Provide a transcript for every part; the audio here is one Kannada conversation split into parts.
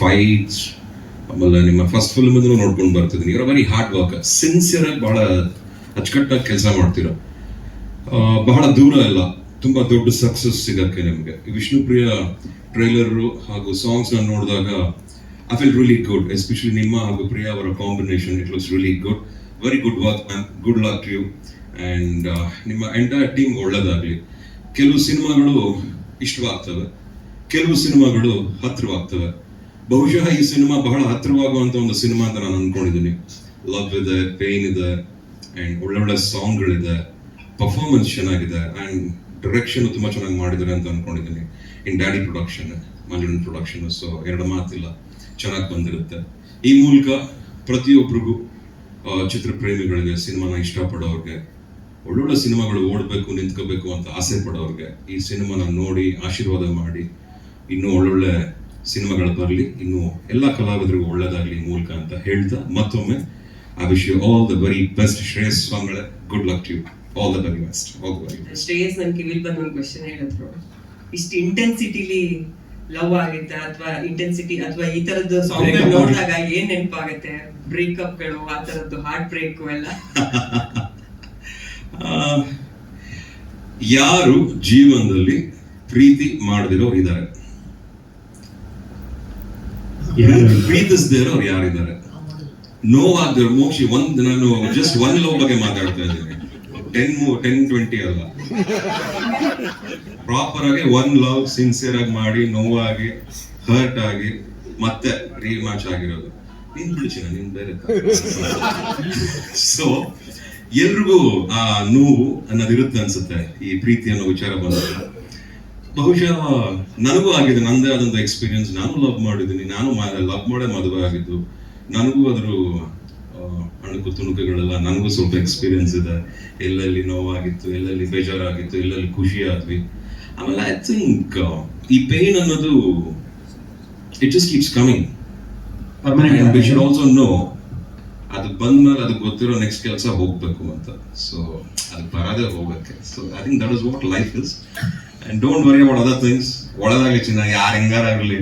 ಫೈಟ್ಸ್ ಆಮೇಲೆ ನಿಮ್ಮ ಫಸ್ಟ್ ಫಿಲ್ಮ್ ನೋಡ್ಕೊಂಡು ಬರ್ತಿದ್ದೀನಿ. ಇವರ ವೆರಿ ಹಾರ್ಡ್ ವರ್ಕ್ ಸಿನ್ಸಿಯರ್ ಆಗಿ ಬಹಳ ಅಚ್ಚುಕಟ್ಟಾಗಿ ಕೆಲಸ ಮಾಡ್ತೀರೋ. ಬಹಳ ದೂರ ಇಲ್ಲ ತುಂಬ ದೊಡ್ಡ ಸಕ್ಸಸ್ ಸಿಗಕ್ಕೆ ನಿಮಗೆ. ವಿಷ್ಣುಪ್ರಿಯ ಟ್ರೈಲರ್ ಹಾಗೂ ಸಾಂಗ್ಸ್ ನಾನು ನೋಡಿದಾಗ I feel really good especially ನಿಮ್ಮ ಹಾಗೂ ಪ್ರಿಯಾ ಅವರ combination it was really good very good work ma'am good luck you and ನಿಮ್ಮ ಎಂಟೈರ್ ಟೀಮ್ ಒಳ್ಳೆಯದಾಗಲಿ ಕೆಲವು ಸಿನಿಮಾಗಳು ಇಷ್ಟವಾಗ್ತವೆ. ಕೆಲವು ಸಿನಿಮಾಗಳು ಹತ್ರವಾಗ್ತವೆ. ಬಹುಶಃ ಈ ಸಿನಿಮಾ ಬಹಳ ಹತ್ತಿರವಾಗುವಂಥ ಒಂದು ಸಿನಿಮಾ ಅಂತ ನಾನು ಅನ್ಕೊಂಡಿದ್ದೀನಿ. ಲವ್ ಇದೆ ಪೇನ್ ಇದೆ ಅಂಡ್ ಒಳ್ಳೊಳ್ಳೆ ಸಾಂಗ್ಗಳಿದೆ. ಪರ್ಫಾರ್ಮೆನ್ಸ್ ಚೆನ್ನಾಗಿದೆ ಅಂಡ್ ಡೈರೆಕ್ಷನ್ ತುಂಬಾ ಚೆನ್ನಾಗಿ ಮಾಡಿದ್ದಾರೆ ಅಂತ ಅನ್ಕೊಂಡಿದ್ದೀನಿ. ಇನ್ ಡ್ಯಾಡಿ ಪ್ರೊಡಕ್ಷನ್ ಮಂಜುಳನ್ ಪ್ರೊಡಕ್ಷನ್ ಸೊ ಎರಡು ಮಾತಿಲ್ಲ, ಚೆನ್ನಾಗಿ ಬಂದಿರುತ್ತೆ. ಈ ಮೂಲಕ ಪ್ರತಿಯೊಬ್ಬರಿಗೂ ಚಿತ್ರ ಚಿತ್ರಪ್ರೇಮಿಗಳಿಗೆ, ಸಿನಿಮಾನ ಇಷ್ಟಪಡೋರಿಗೆ ಒಳ್ಳೊಳ್ಳೆ ಸಿನಿಮಾಗಳು ಓಡಬೇಕು, ನಿಂತ್ಕೋಬೇಕು ಅಂತ ಆಸೆ ಪಡೋರ್ಗೆ, ಈ ಸಿನಿಮಾನ ನೋಡಿ, ಆಶೀರ್ವಾದ ಮಾಡಿ, ಇನ್ನೂ ಒಳ್ಳೊಳ್ಳೆ ಸಿನಿಮಾಗಳು ಬರಲಿ ಇನ್ನು ಎಲ್ಲ ಕಲಾವಿದರಿಗೂ ಒಳ್ಳೇದಾಗಲಿ ಮೂಲಕ ಅಂತ ಹೇಳ್ತಾ ಮತ್ತೊಮ್ಮೆ I wish you all the very best Shreyas ಸ್ವಾಮಿಗಳ good luck you all the very best all the very best Shreyas ನನ್ ಕಿವಿಲ್ ಬಂದ ಒಂದು ಕ್ವಶನ್ ಹೇಳಿದ್ರು. ಇಷ್ಟು ಇಂಟೆನ್ಸಿಟಿಲಿ ಲವ್ ಆಗುತ್ತೆ ಅಥವಾ ಇಂಟೆನ್ಸಿಟಿ ಅಥವಾ ಈ ತರದ್ದು ಸಾಂಗ್ ನೋಡಿದಾಗ ಏನ್ ನೆನಪಾಗುತ್ತೆ? ಬ್ರೇಕಪ್ಗಳು ಆ ತರದ್ದು ಹಾರ್ಟ್ ಬ್ರೇಕ್ ಎಲ್ಲ? ಆ, ಯಾರು ಜೀವನದಲ್ಲಿ ಪ್ರೀತಿ ಮಾಡದಿರೋ ಇದ್ದಾರೆ ಪ್ರೀತಿಸದೇ ಇರೋರು ಯಾರಿದ್ದಾರೆ? ನೋವಾಗ್ದಿರೋ ಮೋಕ್ಷಿ ಒಂದ್ ನಾನು ಜಸ್ಟ್ ಒನ್ ಲವ್ ಬಗ್ಗೆ ಮಾತಾಡ್ತಾ ಇದ್ದೀನಿ. ಟೆನ್ ಟೆನ್ ಟ್ವೆಂಟಿ ಅಲ್ಲ. ಪ್ರಾಪರ್ ಆಗಿ ಒನ್ ಲವ್ ಸಿನ್ಸಿಯರ್ ಆಗಿ ಮಾಡಿ ನೋವಾಗಿ ಹರ್ಟ್ ಆಗಿ, ಮತ್ತೆ ರೀಮ್ಯಾಚ್ ಆಗಿರೋದು. ನಿನ್ ಬಿಡಿಸಿನ ನಿನ್ ಬೇರೆ ಸೊ ಎಲ್ರಿಗೂ ಆ ನೋವು ಅನ್ನೋದಿರುತ್ತೆ ಅನ್ಸುತ್ತೆ, ಈ ಪ್ರೀತಿ ಅನ್ನೋ ವಿಚಾರ ಬಂದಾಗ. ಬಹುಶಃ ನನಗೂ ಆಗಿದೆ ನಂದೇ ಆದಂಥ ಎಕ್ಸ್ಪೀರಿಯನ್ಸ್ ನಾನು ಲವ್ ಮಾಡಿದ್ದೀನಿ. ನಾನು ಲವ್ ಮಾಡೇ ಮದುವೆ ಆಗಿದ್ದು. ನನಗೂ ಅದ್ರ ಅಣುಕು ತುಣುಕುಗಳೆಲ್ಲ ನನಗೂ ಸ್ವಲ್ಪ ಎಕ್ಸ್ಪೀರಿಯನ್ಸ್ ಇದೆ. ಎಲ್ಲೆಲ್ಲಿ ನೋವಾಗಿತ್ತು ಎಲ್ಲೆಲ್ಲಿ ಬೇಜಾರಾಗಿತ್ತು ಎಲ್ಲೆಲ್ಲಿ ಖುಷಿ ಆದ್ವಿ ಆಮೇಲೆ ಐ ಥಿಂಕ್ ಈ ಪೇನ್ ಅನ್ನೋದು it just keeps coming we should also know ಅದು ಬಂದ್ಮೇಲೆ ಅದು ಗೊತ್ತಿರೋ ನೆಕ್ಸ್ಟ್ ಕೆಲಸ ಹೋಗ್ಬೇಕು ಅಂತ. ಸೊ ಅದು ಬರೋದೇ ಹೋಗಕ್ಕೆ. So I think that is what life is and don't worry about other things ಒಳ್ಳೆದಾಗಲಿ ಚಿನ್ನ ಯಾರು ಹೆಂಗಾರಾಗಲಿ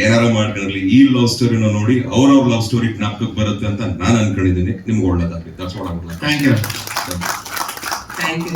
ಏನಾರ ಮಾಡ್ಕೊಳ್ಳಿ ಈ ಲವ್ ಸ್ಟೋರಿನ ನೋಡಿ ಅವ್ರವ್ರ ಲವ್ ಸ್ಟೋರಿ ಜ್ಞಾಪಕಕ್ಕೆ ಬರುತ್ತೆ ಅಂತ ನಾನು ಅನ್ಕೊಂಡಿದ್ದೀನಿ. ನಿಮ್ಗೆ ಒಳ್ಳೇದಾಗಲಿ. That's what thank you